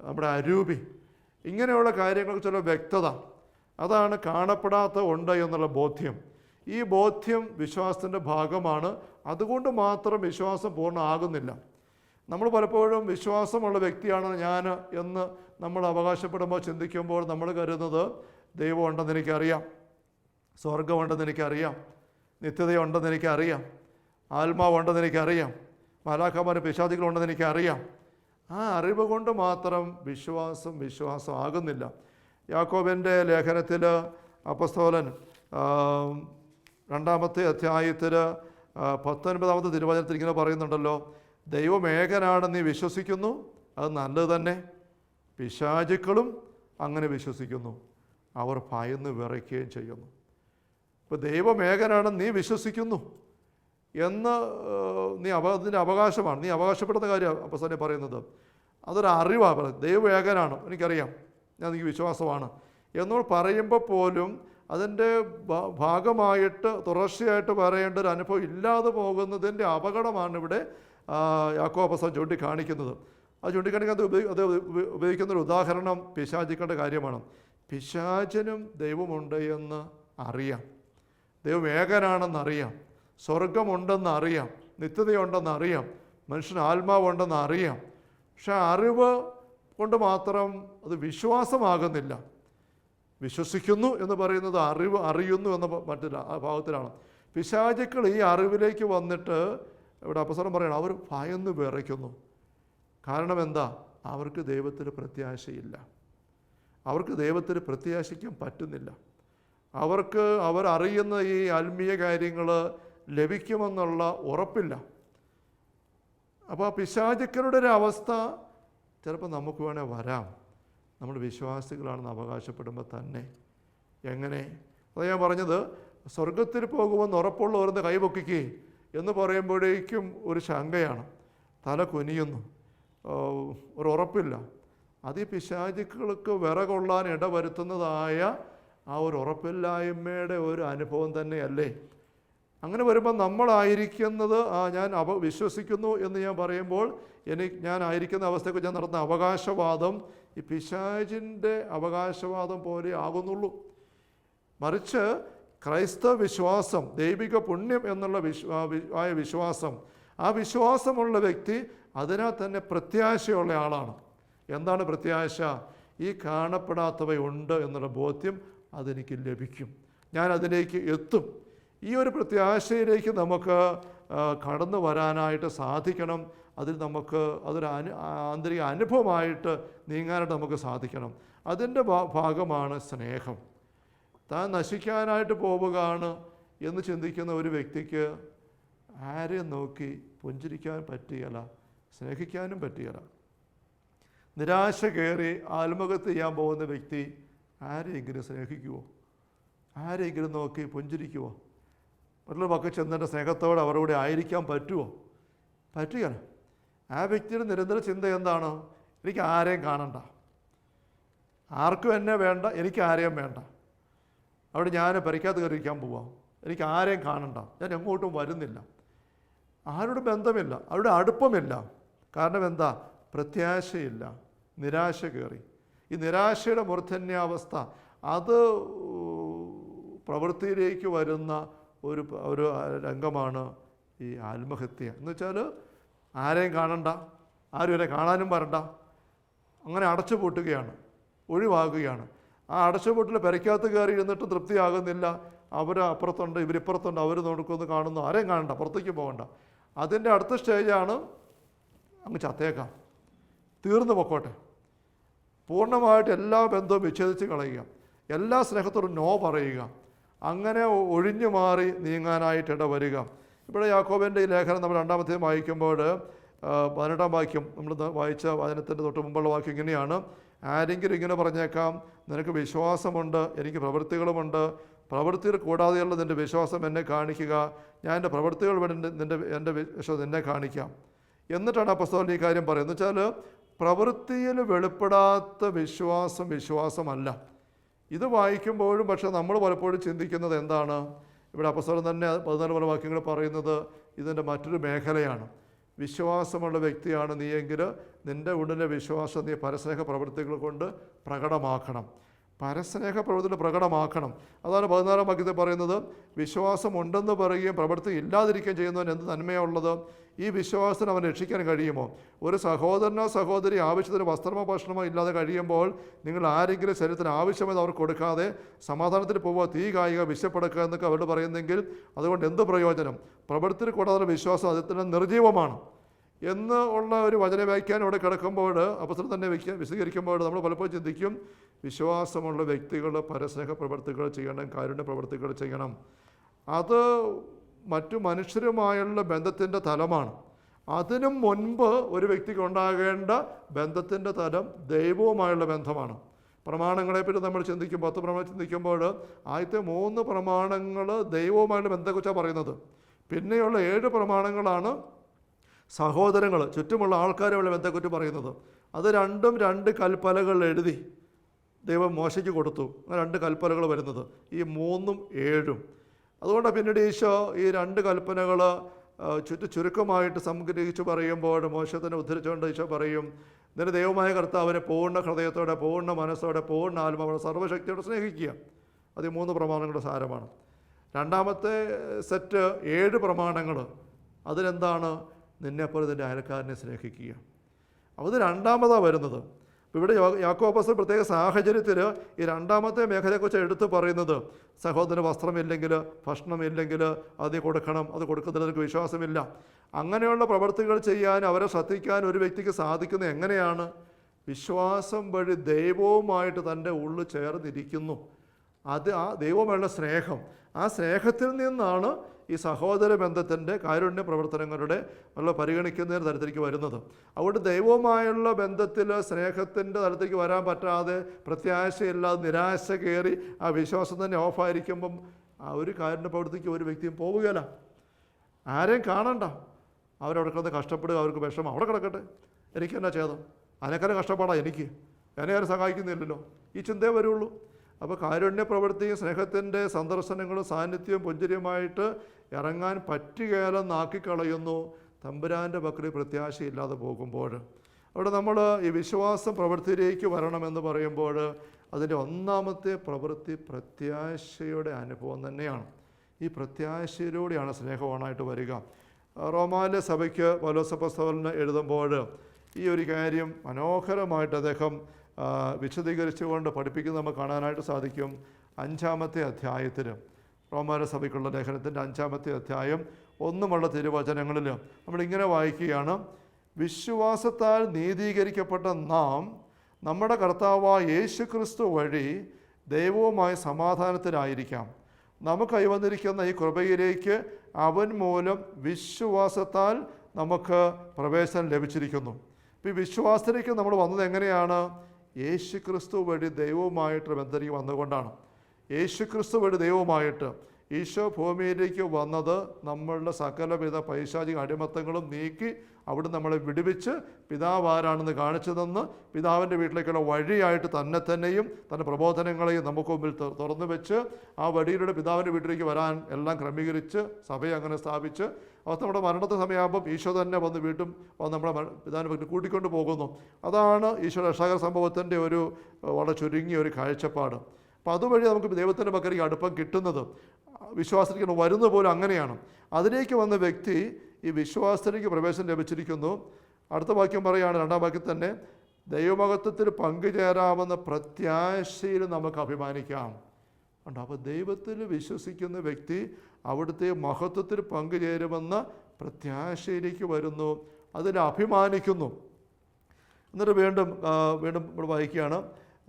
നമ്മുടെ അരൂപി. ഇങ്ങനെയുള്ള കാര്യങ്ങൾക്ക് ചില വ്യക്തത. അതാണ് കാണപ്പെടാത്ത ഉണ്ട് എന്നുള്ള ബോധ്യം. ഈ ബോധ്യം വിശ്വാസത്തിന്റെ ഭാഗമാണ്. അതുകൊണ്ട് മാത്രം വിശ്വാസം പൂർണമാകുന്നില്ല. നമ്മൾ പലപ്പോഴും വിശ്വാസമുള്ള വ്യക്തിയാണ് ഞാൻ എന്ന് നമ്മൾ അവകാശപ്പെടുമ്പോൾ ചിന്തിക്കുമ്പോൾ നമ്മൾ കരുതുന്നത് ദൈവമുണ്ടെന്ന് എനിക്കറിയാം. സ്വർഗമുണ്ടെന്ന് എനിക്കറിയാം. നിത്യതയുണ്ടെന്ന് എനിക്കറിയാം. ആത്മാവുണ്ടെന്ന് എനിക്കറിയാം. മാലാഖമാരും പിശാദികളുണ്ടെന്ന് എനിക്കറിയാം. ആ അറിവ് കൊണ്ട് മാത്രം വിശ്വാസം വിശ്വാസം ആകുന്നില്ല. യാക്കോബിന്റെ ലേഖനത്തിൽ അപ്പസ്തോലൻ രണ്ടാമത്തെ അധ്യായത്തിൽ പത്തൊൻപതാമത്തെ തിരുവചനത്തിൽ ഇങ്ങനെ പറയുന്നുണ്ടല്ലോ. ദൈവം ഏകനാണെന്ന് നീ വിശ്വസിക്കുന്നു? അത് നല്ലത് തന്നെ. പിശാചുക്കളും അങ്ങനെ വിശ്വസിക്കുന്നു. അവർ ഭയന്ന് വിറയ്ക്കുകയും ചെയ്യുന്നു. ഇപ്പോൾ ദൈവമേകനാണെന്ന് നീ വിശ്വസിക്കുന്നു എന്ന് നീ അവ അതിന്റെ അവകാശമാണ്. നീ അവകാശപ്പെടുന്ന കാര്യം അപ്പോൾ തന്നെ പറയുന്നത്. അതൊരു അറിവാണ് പറയുന്നത് ദൈവമേകനാണ് എനിക്കറിയാം. ഞാൻ എനിക്ക് വിശ്വാസമാണ്. എന്നോട് പറയുമ്പോൾ പോലും അതിന്റെ ഭാഗമായിട്ട് തുടർച്ചയായിട്ട് പറയേണ്ട ഒരു അനുഭവം ഇല്ലാതെ പോകുന്നതിന്റെ അപകടമാണ് ഇവിടെ യാക്കോബസ ചൂണ്ടിക്കാണിക്കുന്നത്. ആ ചൂണ്ടിക്കാണിക്കാൻ അത് ഉപയോഗി അത് ഉപ- ഉപയോഗിക്കുന്ന ഒരു ഉദാഹരണം പിശാചിക്കളുടെ കാര്യമാണ്. പിശാചനും ദൈവമുണ്ട് എന്ന് അറിയാം. ദൈവം ഏകനാണെന്ന് അറിയാം സ്വർഗമുണ്ടെന്ന് അറിയാം നിത്യതയുണ്ടെന്ന് അറിയാം മനുഷ്യന് ആത്മാവുണ്ടെന്ന് അറിയാം പക്ഷെ അറിവ് കൊണ്ട് മാത്രം അത് വിശ്വാസമാകുന്നില്ല. വിശ്വസിക്കുന്നു എന്ന് പറയുന്നത് അറിവ് അറിയുന്നു എന്ന മറ്റൊരു ഭാഗത്തിലാണ്. പിശാചുക്കൾ ഈ അറിവിലേക്ക് വന്നിട്ട് ഇവിടെ അപസരം പറയണം അവർ ഭയന്ന് വിറയ്ക്കുന്നു. കാരണം എന്താ? അവർക്ക് ദൈവത്തിൽ പ്രത്യാശയില്ല. അവർക്ക് ദൈവത്തിൽ പ്രത്യാശിക്കാൻ പറ്റുന്നില്ല. അവർക്ക് അവർ അറിയുന്ന ഈ ആത്മീയ കാര്യങ്ങൾ ലഭിക്കുമെന്നുള്ള ഉറപ്പില്ല. അപ്പോൾ ആ പിശാചുക്കളുടെ ഒരു അവസ്ഥ ചിലപ്പോൾ നമുക്ക് വേണേൽ വരാം. നമ്മൾ വിശ്വാസികളാണെന്ന് അവകാശപ്പെടുമ്പോൾ തന്നെ എങ്ങനെ? അത് ഞാൻ പറഞ്ഞത് സ്വർഗത്തിൽ പോകുമെന്ന് ഉറപ്പുള്ളവരെന്ന് കൈപൊക്കിക്കേ എന്ന് പറയുമ്പോഴേക്കും ഒരു ശങ്കയാണ്. തല കുനിയുന്നു. ഒരു ഉറപ്പില്ല. അത് ഈ പിശാചുക്കൾക്ക് വിറകൊള്ളാൻ ഇടവരുത്തുന്നതായ ആ ഒരു ഉറപ്പില്ലായ്മയുടെ ഒരു അനുഭവം തന്നെയല്ലേ? അങ്ങനെ വരുമ്പോൾ നമ്മളായിരിക്കുന്നത് ആ ഞാൻ അവ വിശ്വസിക്കുന്നു എന്ന് ഞാൻ പറയുമ്പോൾ എനിക്ക് ഞാൻ ആയിരിക്കുന്ന അവസ്ഥയ്ക്ക് ഞാൻ നടത്തുന്ന അവകാശവാദം ഈ പിശാചിന്റെ അവകാശവാദം പോലെ ആകുന്നുള്ളൂ. മറിച്ച് ക്രൈസ്തവ വിശ്വാസം ദൈവിക പുണ്യം എന്നുള്ള വിശ്വ ആയ വിശ്വാസം ആ വിശ്വാസമുള്ള വ്യക്തി അതിനാൽ തന്നെ പ്രത്യാശയുള്ള ആളാണ്. എന്താണ് പ്രത്യാശ? ഈ കാണപ്പെടാത്തവയുണ്ട് എന്നുള്ള ബോധ്യം അതെനിക്ക് ലഭിക്കും. ഞാൻ അതിലേക്ക് എത്തും. ഈ ഒരു പ്രത്യാശയിലേക്ക് നമുക്ക് കടന്നു വരാനായിട്ട് സാധിക്കണം അതിൽ നമുക്ക് അതൊരു അനു ആന്തരിക അനുഭവമായിട്ട് നീങ്ങാനായിട്ട് നമുക്ക് സാധിക്കണം. അതിന്റെ ഭാഗമാണ് സ്നേഹം. താൻ നശിക്കാനായിട്ട് പോവുകയാണ് എന്ന് ചിന്തിക്കുന്ന ഒരു വ്യക്തിക്ക് ആരെയും നോക്കി പുഞ്ചിരിക്കാൻ പറ്റുകയില്ല സ്നേഹിക്കാനും പറ്റുകയില്ല. നിരാശ കയറി ആത്മഹത്യ ചെയ്യാൻ പോകുന്ന വ്യക്തി ആരെയെങ്കിലും സ്നേഹിക്കുമോ ആരെങ്കിലും നോക്കി പുഞ്ചിരിക്കുമോ മറ്റുള്ള പക്കം ചെന്നിട്ട് സ്നേഹത്തോടെ അവരുടെ ആയിരിക്കാൻ പറ്റുമോ പറ്റുകയില്ല. ആ വ്യക്തിയുടെ നിരന്തര ചിന്ത എന്താണ്? എനിക്ക് ആരെയും കാണണ്ട. ആർക്കും എന്നെ വേണ്ട എനിക്ക് ആരെയും വേണ്ട. അവിടെ ഞാൻ പരിക്കാത്ത കയറിയിരിക്കാൻ പോവാം. എനിക്ക് ആരെയും കാണണ്ട. ഞാൻ എങ്ങോട്ടും വരുന്നില്ല. ആരോടും ബന്ധമില്ല. അവരുടെ അടുപ്പമില്ല. കാരണം എന്താ? പ്രത്യാശയില്ല. നിരാശ കയറി. ഈ നിരാശയുടെ മൂർധന്യാവസ്ഥ അത് പ്രവൃത്തിയിലേക്ക് വരുന്ന ഒരു ഒരു രംഗമാണ് ഈ ആത്മഹത്യ. എന്ന് വെച്ചാൽ ആരെയും കാണണ്ട ആരും വരെ കാണാനും വരണ്ട. അങ്ങനെ അടച്ചു പൂട്ടുകയാണ് ഒഴിവാകുകയാണ്. ആ അടച്ചുപൂട്ടിൽ പെരയ്ക്കകത്ത് കയറി ഇരുന്നിട്ട് തൃപ്തിയാകുന്നില്ല. അവർ അപ്പുറത്തുണ്ട് ഇവരിപ്പുറത്തുണ്ട് അവർ നോക്കുന്നു കാണുന്നു. ആരെയും കാണണ്ട പുറത്തേക്ക് പോകണ്ട. അതിന്റെ അടുത്ത സ്റ്റേജാണ് അങ്ങ് ചത്തേക്കാം. തീർന്നു പൊക്കോട്ടെ. പൂർണമായിട്ട് എല്ലാ ബന്ധവും വിച്ഛേദിച്ച് കളയുക. എല്ലാ സ്നേഹത്തോടും നോ പറയുക. അങ്ങനെ ഒഴിഞ്ഞു മാറി നീങ്ങാനായിട്ട് ഇടവരിക. ഇവിടെ യാക്കോബിന്റെ ഈ ലേഖനം നമ്മൾ രണ്ടാമത്തെ വായിക്കുമ്പോൾ പതിനെട്ടാം വാക്യം നമ്മൾ വായിച്ച വചനത്തിന്റെ തൊട്ട് മുമ്പുള്ള വാക്യം ഇങ്ങനെയാണ്. ആരെങ്കിലും ഇങ്ങനെ പറഞ്ഞേക്കാം നിനക്ക് വിശ്വാസമുണ്ട് എനിക്ക് പ്രവൃത്തികളുമുണ്ട്. പ്രവൃത്തികൾ കൂടാതെയുള്ള നിന്റെ വിശ്വാസം എന്നെ കാണിക്കുക. ഞാൻ എന്റെ പ്രവൃത്തികൾ വേണ്ടി നിന്റെ- എന്റെ വിശ്വാസം എന്നെ കാണിക്കാം. എന്നിട്ടാണ് പുസ്തകം ഈ കാര്യം പറയുന്നത്. വെച്ചാൽ പ്രവൃത്തിയിൽ വെളിപ്പെടാത്ത വിശ്വാസം വിശ്വാസമല്ല. ഇത് വായിക്കുമ്പോഴും പക്ഷേ നമ്മൾ പലപ്പോഴും ചിന്തിക്കുന്നത് എന്താണ്? ഇവിടെ അപസ്വരം തന്നെ പതിനാല് പല വാക്യങ്ങൾ പറയുന്നത് ഇതിന്റെ മറ്റൊരു മേഖലയാണ്. വിശ്വാസമുള്ള വ്യക്തിയാണ് നീയെങ്കിൽ നിന്റെ ഉള്ളിലെ വിശ്വാസം നീ പരസ്നേഹ പ്രവൃത്തികൾ കൊണ്ട് പ്രകടമാക്കണം. പരസ്നേഹ പ്രവൃത്തികൾ പ്രകടമാക്കണം. അതാണ് പതിനാലാം വാക്യത്തിൽ പറയുന്നത്. വിശ്വാസം ഉണ്ടെന്ന് പറയുകയും പ്രവൃത്തി ഇല്ലാതിരിക്കുകയും ചെയ്യുന്നവൻ എന്ത് നന്മയുള്ളത് ഈ വിശ്വാസത്തിന് അവൻ രക്ഷിക്കാൻ കഴിയുമോ? ഒരു സഹോദരനോ സഹോദരി ആവശ്യത്തിന് വസ്ത്രമോ ഭക്ഷണമോ ഇല്ലാതെ കഴിയുമ്പോൾ നിങ്ങൾ ആരെങ്കിലും ശരീരത്തിന് ആവശ്യമെന്ന് അവർ കൊടുക്കാതെ സമാധാനത്തിൽ പോവുക തീ കായിക വിശപ്പെടുക്കുക എന്നൊക്കെ അവരോട് പറയുന്നെങ്കിൽ അതുകൊണ്ട് എന്ത് പ്രയോജനം? പ്രവൃത്തിയിൽ കൂടാതെ വിശ്വാസം അദ്ദേഹത്തിന് നിർജീവമാണ്. എന്ന് ഉള്ള ഒരു വചനവ്യാഖ്യാനം ഇവിടെ കിടക്കുമ്പോൾ അവസരം തന്നെ വയ്ക്കുക വിശദീകരിക്കുമ്പോൾ നമ്മൾ പലപ്പോഴും ചിന്തിക്കും വിശ്വാസമുള്ള വ്യക്തികൾ പരസ്നേഹ പ്രവർത്തികൾ ചെയ്യണം കാരുണ്യ പ്രവർത്തികൾ ചെയ്യണം. അത് മറ്റു മനുഷ്യരുമായുള്ള ബന്ധത്തിന്റെ തലമാണ്. അതിനും മുൻപ് ഒരു വ്യക്തിക്ക് ഉണ്ടാകേണ്ട ബന്ധത്തിന്റെ തലം ദൈവവുമായുള്ള ബന്ധമാണ്. പ്രമാണങ്ങളെപ്പറ്റി നമ്മൾ ചിന്തിക്കും പത്ത് പ്രമാണം ചിന്തിക്കുമ്പോൾ ആദ്യത്തെ മൂന്ന് പ്രമാണങ്ങൾ ദൈവവുമായുള്ള ബന്ധത്തെക്കുറിച്ചാണ് പറയുന്നത്. പിന്നെയുള്ള ഏഴ് പ്രമാണങ്ങളാണ് സഹോദരങ്ങൾ ചുറ്റുമുള്ള ആൾക്കാരുമായുള്ള ബന്ധത്തെക്കുറിച്ച് പറയുന്നത്. അത് രണ്ടും രണ്ട് കൽപ്പലകൾ എഴുതി ദൈവം മോശയ്ക്ക് കൊടുത്തു. രണ്ട് കൽപ്പലകൾ വരുന്നത്. ഈ മൂന്നും ഏഴും. അതുകൊണ്ടാണ് പിന്നീട് ഈശോ ഈ രണ്ട് കൽപ്പനകൾ ചുറ്റു ചുരുക്കമായിട്ട് സംഗ്രഹിച്ചു പറയുമ്പോൾ മോശത്തിനെ ഉദ്ധരിച്ചുകൊണ്ട് ഈശോ പറയും നിന്റെ ദൈവമായ കർത്താവിനെ പൂർണ ഹൃദയത്തോടെ പൂർണ മനസ്സോടെ പൂർണ ആത്മാവോടെ സർവശക്തിയോടെ സ്നേഹിക്കുക. അത് മൂന്ന് പ്രമാണങ്ങളുടെ സാരമാണ്. രണ്ടാമത്തെ സെറ്റ് ഏഴ് പ്രമാണങ്ങൾ അതിലെന്താണ്? നിന്നെപ്പോലെ നിന്റെ അയൽക്കാരനെ സ്നേഹിക്കുക. അപ്പോൾ ഇത് രണ്ടാമതാണ് വരുന്നത്. അപ്പോൾ ഇവിടെ യാക്കോബസ് പ്രത്യേക സാഹചര്യത്തിൽ ഈ രണ്ടാമത്തെ മേഖലയെക്കുറിച്ച് എടുത്തു പറയുന്നത് സഹോദരന് വസ്ത്രമില്ലെങ്കിൽ ഭക്ഷണമില്ലെങ്കിൽ അത് കൊടുക്കണം അത് കൊടുക്കുന്നതിനൊരു വിശ്വാസമില്ല. അങ്ങനെയുള്ള പ്രവർത്തികൾ ചെയ്യാൻ അവരെ ശ്രദ്ധിക്കാൻ ഒരു വ്യക്തിക്ക് സാധിക്കുന്നത് എങ്ങനെയാണ്? വിശ്വാസം വഴി ദൈവവുമായിട്ട് തന്റെ ഉള്ളിൽ ചേർന്നിരിക്കുന്നു. അത് ആ ദൈവമുള്ള സ്നേഹം. ആ സ്നേഹത്തിൽ നിന്നാണ് ഈ സഹോദര ബന്ധത്തിന്റെ കാരുണ്യ പ്രവർത്തനങ്ങളുടെ ഉള്ള പരിഗണിക്കുന്ന തരത്തിലേക്ക് വരുന്നത്. അതുകൊണ്ട് ദൈവവുമായുള്ള ബന്ധത്തിൽ സ്നേഹത്തിന്റെ തലത്തിലേക്ക് വരാൻ പറ്റാതെ പ്രത്യാശയില്ലാതെ നിരാശ കയറി ആ വിശ്വാസം തന്നെ ഓഫായിരിക്കുമ്പം ആ ഒരു കാരുണ്യ പ്രവൃത്തിക്ക് ഒരു വ്യക്തിയും പോവുകയല്ല. ആരെയും കാണണ്ട. അവരവിടെ കിടന്ന് കഷ്ടപ്പെടുക അവർക്ക് വിഷമം. അവിടെ കിടക്കട്ടെ. എനിക്ക് എന്നാ ചെയ്തത് അതിനേക്കാളും കഷ്ടപ്പാടാണ് എനിക്ക്. എന്നെ ആരും സഹായിക്കുന്നില്ലല്ലോ. ഈ ചിന്തയെ വരുള്ളൂ. അപ്പോൾ കാരുണ്യ പ്രവൃത്തിയും സ്നേഹത്തിന്റെ സന്ദർശനങ്ങളും സാന്നിധ്യവും പുഞ്ചര്യമായിട്ട് ഇറങ്ങാൻ പറ്റുകയില്ലെന്നാക്കിക്കളയുന്നു തമ്പുരാന്റെ പക്കൽ പ്രത്യാശയില്ലാതെ പോകുമ്പോൾ. അവിടെ നമ്മൾ ഈ വിശ്വാസം പ്രവൃത്തിയിലേക്ക് വരണമെന്ന് പറയുമ്പോൾ അതിന്റെ ഒന്നാമത്തെ പ്രവൃത്തി പ്രത്യാശയുടെ അനുഭവം തന്നെയാണ്. ഈ പ്രത്യാശയിലൂടെയാണ് സ്നേഹവാനായിട്ട് വരിക. റോമാലെ സഭയ്ക്ക് പലോസപ്പസ്തവലിന് എഴുതുമ്പോൾ ഈ ഒരു കാര്യം മനോഹരമായിട്ട് അദ്ദേഹം വിശദീകരിച്ചുകൊണ്ട് പഠിപ്പിക്കുന്നത് നമുക്ക് കാണാനായിട്ട് സാധിക്കും. അഞ്ചാമത്തെ അധ്യായത്തിന് റോമാര സഭയ്ക്കുള്ള ലേഖനത്തിന്റെ അഞ്ചാമത്തെ അധ്യായം ഒന്നുമുള്ള തിരുവചനങ്ങളിൽ നമ്മളിങ്ങനെ വായിക്കുകയാണ്. വിശ്വാസത്താൽ നീതീകരിക്കപ്പെട്ട നാം നമ്മുടെ കർത്താവായ യേശു ക്രിസ്തു വഴി ദൈവവുമായ സമാധാനത്തിലായിരിക്കാം. നമുക്ക് കൈവന്നിരിക്കുന്ന ഈ കൃപയിലേക്ക് അവൻ മൂലം വിശ്വാസത്താൽ നമുക്ക് പ്രവേശനം ലഭിച്ചിരിക്കുന്നു. ഇപ്പോൾ ഈ വിശ്വാസത്തിലേക്ക് നമ്മൾ വന്നത് എങ്ങനെയാണ്? യേശു ക്രിസ്തു വഴി ദൈവവുമായിട്ട് ബന്ധനിക്ക് വന്നുകൊണ്ടാണ്. യേശു ക്രിസ്തു വഴി ദൈവവുമായിട്ട് ഈശോ ഭൂമിയിലേക്ക് വന്നത് നമ്മളുടെ സകലവിധ പൈശാചിക അടിമത്തങ്ങളും നീക്കി അവിടെ നമ്മളെ വിടുവിച്ച് പിതാവ് ആരാണെന്ന് കാണിച്ചു തന്ന് പിതാവിന്റെ വീട്ടിലേക്കുള്ള വഴിയായിട്ട് തന്നെ തന്നെയും തന്റെ പ്രബോധനങ്ങളെയും നമുക്ക് മുമ്പിൽ തുറന്നു വെച്ച് ആ വഴിയിലൂടെ പിതാവിന്റെ വീട്ടിലേക്ക് വരാൻ എല്ലാം ക്രമീകരിച്ച് സഭയെ അങ്ങനെ സ്ഥാപിച്ച് അവസ്ഥ നമ്മുടെ മരണത്തെ സമയമാകുമ്പം ഈശോ തന്നെ വന്ന് വീട്ടും വന്ന് നമ്മുടെ പിതാവിനെ വീട്ടിൽ കൂട്ടിക്കൊണ്ട് പോകുന്നു. അതാണ് ഈശോ രക്ഷാകര സംഭവത്തിന്റെ ഒരു വളരെ ചുരുങ്ങിയ ഒരു കാഴ്ചപ്പാട്. അപ്പോൾ അതുവഴി നമുക്ക് ദൈവത്തിന്റെ പക്കലേക്ക് അടുപ്പം കിട്ടുന്നത്. വിശ്വാസത്തിലേക്ക് വരുന്ന പോലും അങ്ങനെയാണ്. അതിലേക്ക് വന്ന വ്യക്തി ഈ വിശ്വാസത്തിലേക്ക് പ്രവേശനം ലഭിച്ചിരിക്കുന്നു. അടുത്ത വാക്യം പറയുകയാണ് രണ്ടാം വാക്യം തന്നെ ദൈവമഹത്വത്തിൽ പങ്കുചേരാമെന്ന പ്രത്യാശയിൽ നമുക്ക് അഭിമാനിക്കാം. ഉണ്ട്? അപ്പോൾ ദൈവത്തിൽ വിശ്വസിക്കുന്ന വ്യക്തി അവിടുത്തെ മഹത്വത്തിൽ പങ്കുചേരുമെന്ന പ്രത്യാശയിലേക്ക് വരുന്നു അതിൽ അഭിമാനിക്കുന്നു. എന്നിട്ട് വീണ്ടും വീണ്ടും നമ്മൾ വായിക്കുകയാണ്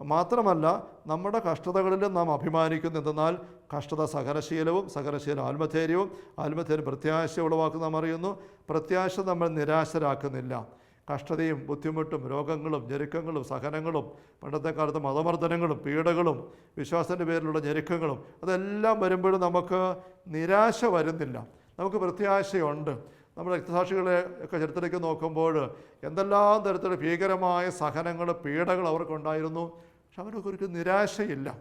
മാത്രമല്ല നമ്മുടെ കഷ്ടതകളിലും നാം അഭിമാനിക്കുന്നു. എന്തെന്നാൽ കഷ്ടത സഹനശീലവും സഹനശീലം ആത്മധൈര്യവും ആത്മധൈര്യം പ്രത്യാശ ഉളവാക്കുന്ന നാം അറിയുന്നു. പ്രത്യാശ നമ്മൾ നിരാശരാക്കുന്നില്ല. കഷ്ടതയും ബുദ്ധിമുട്ടും രോഗങ്ങളും ഞെരുക്കങ്ങളും സഹനങ്ങളും പണ്ടത്തെ കാലത്ത് മതമർദ്ദനങ്ങളും പീഡകളും വിശ്വാസത്തിന്റെ പേരിലുള്ള ഞെരുക്കങ്ങളും അതെല്ലാം വരുമ്പോഴും നമുക്ക് നിരാശ വരുന്നില്ല. നമുക്ക് പ്രത്യാശയുണ്ട്. നമ്മുടെ രക്തസാക്ഷികളെ ഒക്കെ ചരിത്രത്തിലേക്ക് നോക്കുമ്പോൾ എന്തെല്ലാം തരത്തിലുള്ള ഭീകരമായ സഹനങ്ങൾ പീഡകൾ അവർക്കുണ്ടായിരുന്നു. പക്ഷെ അവനൊക്കെ നിരാശയില്ല.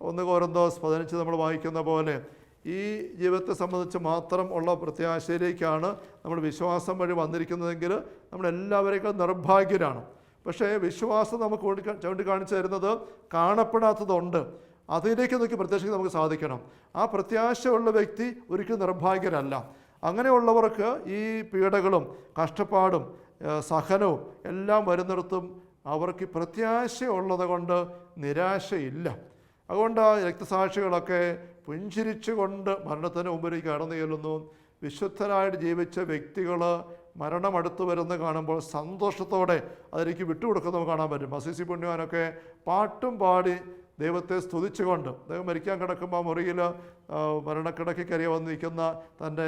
ഒന്ന് കോരന്തോസ് പതിനഞ്ച് നമ്മൾ വായിക്കുന്ന പോലെ ഈ ജീവിതത്തെ സംബന്ധിച്ച് മാത്രം ഉള്ള പ്രത്യാശയിലേക്കാണ് നമ്മൾ വിശ്വാസം വഴി വന്നിരിക്കുന്നതെങ്കിൽ നമ്മളെല്ലാവരേക്കാൾ നിർഭാഗ്യരാണ്. പക്ഷേ വിശ്വാസം നമുക്ക് ചൂണ്ടിക്കാ- ചൂണ്ടിക്കാണിച്ചു തരുന്നത് കാണപ്പെടാത്തതുണ്ട്. അതിലേക്ക് നോക്കി പ്രത്യാശയ്ക്ക് നമുക്ക് സാധിക്കണം. ആ പ്രത്യാശയുള്ള വ്യക്തി ഒരിക്കലും നിർഭാഗ്യരല്ല. അങ്ങനെയുള്ളവർക്ക് ഈ പീഡകളും കഷ്ടപ്പാടും സഹനവും എല്ലാം വരുന്നിടത്തും അവർക്ക് പ്രത്യാശയുള്ളത് കൊണ്ട് നിരാശയില്ല. അതുകൊണ്ട് ആ രക്തസാക്ഷികളൊക്കെ പുഞ്ചിരിച്ചുകൊണ്ട് മരണത്തിന് മുമ്പിലേക്ക് കടന്നു ചെല്ലുന്നു. വിശുദ്ധരായിട്ട് ജീവിച്ച വ്യക്തികൾ മരണം വരുന്നത് കാണുമ്പോൾ സന്തോഷത്തോടെ അതിലേക്ക് വിട്ടുകൊടുക്കുന്നത് കാണാൻ പറ്റും. അസിസി പുണ്യവാനൊക്കെ പാട്ടും പാടി ദൈവത്തെ സ്തുതിച്ചുകൊണ്ട് ദൈവം മരിക്കാൻ കിടക്കുമ്പോൾ മുറിയിൽ മരണക്കിടക്ക് കയറി വന്നിരിക്കുന്ന തന്റെ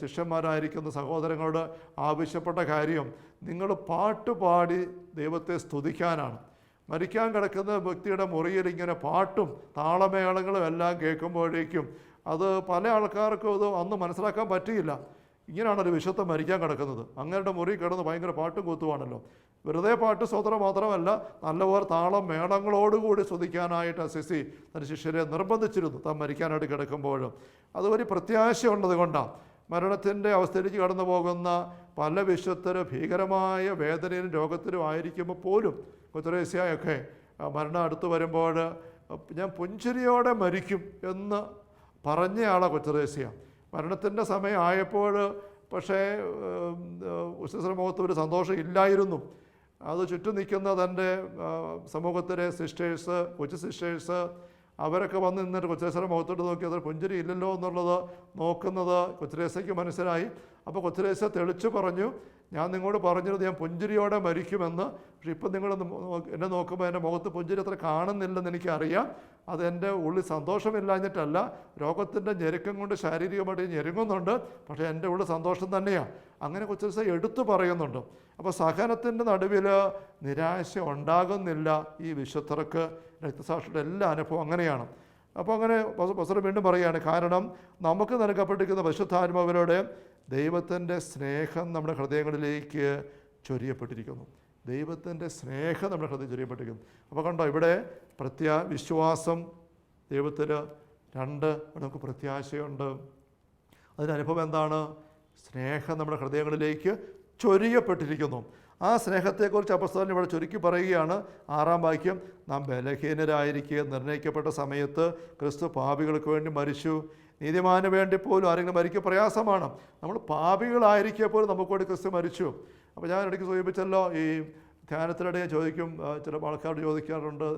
ശിഷ്യന്മാരായിരിക്കുന്ന സഹോദരങ്ങളോട് ആവശ്യപ്പെട്ട കാര്യം നിങ്ങൾ പാട്ട് പാടി ദൈവത്തെ സ്തുതിക്കാനാണ്. മരിക്കാൻ കിടക്കുന്ന വ്യക്തിയുടെ മുറിയിൽ ഇങ്ങനെ പാട്ടും താളമേളങ്ങളും എല്ലാം കേൾക്കുമ്പോഴേക്കും അത് പല ആൾക്കാർക്കും അത് അന്ന് മനസ്സിലാക്കാൻ പറ്റിയില്ല. ഇങ്ങനെയാണ് ഒരു വിശുദ്ധം മരിക്കാൻ കിടക്കുന്നത്. അങ്ങേരുടെ മുറി കിടന്ന് ഭയങ്കര പാട്ടും കൂത്തുവാണല്ലോ. വെറുതെ പാട്ട് സ്വതന്ത്രം മാത്രമല്ല നല്ലപോലെ താളം മേളങ്ങളോടുകൂടി ശ്രദ്ധിക്കാനായിട്ട് അസിസി തന്റെ ശിഷ്യരെ നിർബന്ധിച്ചിരുന്നു. താൻ മരിക്കാനായിട്ട് കിടക്കുമ്പോഴും. അതൊരു പ്രത്യാശ ഉള്ളത് കൊണ്ടാണ് മരണത്തിന്റെ അവസ്ഥയിലേക്ക് കടന്നു പോകുന്ന പല വിശ്വത്തരും ഭീകരമായ വേദനയിലും രോഗത്തിലും ആയിരിക്കുമ്പോൾ പോലും കുത്തരേസ്യയൊക്കെ മരണം അടുത്തു വരുമ്പോൾ ഞാൻ പുഞ്ചിരിയോടെ മരിക്കും എന്ന് പറഞ്ഞയാളാണ് കൊച്ചറേസ്യ മരണത്തിന്റെ സമയമായപ്പോൾ പക്ഷേ ഉസ്തിസ്ര മുഖത്ത് ഒരു സന്തോഷം ഇല്ലായിരുന്നു അത് ചുറ്റും നിൽക്കുന്ന തന്റെ സമൂഹത്തിലെ സിസ്റ്റേഴ്സ് കൊച്ചു സിസ്റ്റേഴ്സ് അവരൊക്കെ വന്ന് നിന്നിട്ട് കൊച്ചരേശ്വര മുഖത്തോട്ട് നോക്കി അതൊരു പുഞ്ചിരി ഇല്ലല്ലോ എന്നുള്ളത് നോക്കുന്നത് കൊച്ചുരേശയ്ക്ക് മനസ്സിലായി. അപ്പോൾ കൊച്ചുരേശ തെളിച്ചു പറഞ്ഞു ഞാൻ നിങ്ങളോട് പറഞ്ഞിരുന്നത് ഞാൻ പുഞ്ചിരിയോടെ മരിക്കുമെന്ന്. പക്ഷെ ഇപ്പം നിങ്ങൾ എന്നെ നോക്കുമ്പോൾ എന്റെ മുഖത്ത് പുഞ്ചിരി അത്ര കാണുന്നില്ലെന്ന് എനിക്കറിയാം. അത് ഉള്ളിൽ സന്തോഷമില്ലാഞ്ഞിട്ടല്ല. രോഗത്തിന്റെ ഞെരുക്കം കൊണ്ട് ശാരീരികമായിട്ട് ഞെരുങ്ങുന്നുണ്ട്. പക്ഷേ എന്റെ ഉള്ളിൽ സന്തോഷം തന്നെയാണ് അങ്ങനെ കൊച്ചു എടുത്തു പറയുന്നുണ്ട്. അപ്പോൾ സഹനത്തിന്റെ നടുവിൽ നിരാശ ഉണ്ടാകുന്നില്ല ഈ വിശുദ്ധർക്ക്. രക്തസാക്ഷിയുടെ എല്ലാ അനുഭവം അങ്ങനെയാണ്. അപ്പോൾ അങ്ങനെ ബസർ വീണ്ടും പറയുകയാണ് കാരണം നമുക്ക് നൽകപ്പെട്ടിരിക്കുന്ന പരിശുദ്ധാത്മാവിലൂടെ ദൈവത്തിന്റെ സ്നേഹം നമ്മുടെ ഹൃദയങ്ങളിലേക്ക് ചൊരിയപ്പെട്ടിരിക്കുന്നു. ദൈവത്തിന്റെ സ്നേഹം നമ്മുടെ ഹൃദയം ചൊരിയപ്പെട്ടിരിക്കുന്നു. അപ്പോൾ കണ്ടോ ഇവിടെ പ്രത്യാ വിശ്വാസം ദൈവത്തിൽ രണ്ട് നമുക്ക് പ്രത്യാശയുണ്ട്. അതിന്റെ അനുഭവം എന്താണ്? സ്നേഹം നമ്മുടെ ഹൃദയങ്ങളിലേക്ക് ചൊരിയപ്പെട്ടിരിക്കുന്നു. ആ സ്നേഹത്തെക്കുറിച്ച് അപസ്തോലൻ ഇവിടെ ചുരുക്കി പറയുകയാണ്. ആറാം വാക്യം നാം ബലഹീനരായിരിക്കുക നിർണയിക്കപ്പെട്ട സമയത്ത് ക്രിസ്തു പാപികൾക്ക് വേണ്ടി മരിച്ചു. നീതിമാന് വേണ്ടി പോലും ആരെങ്കിലും മരിക്കുക പ്രയാസമാണ്. നമ്മൾ പാപികളായിരിക്കുക പോലും നമുക്ക് ക്രിസ്തു മരിച്ചു. അപ്പോൾ ഞാൻ ഇടയ്ക്ക് സൂചിപ്പിച്ചല്ലോ ഈ ധ്യാനത്തിനിടെ ചോദിക്കും ചില ആൾക്കാരോട് ചോദിക്കാറുണ്ട്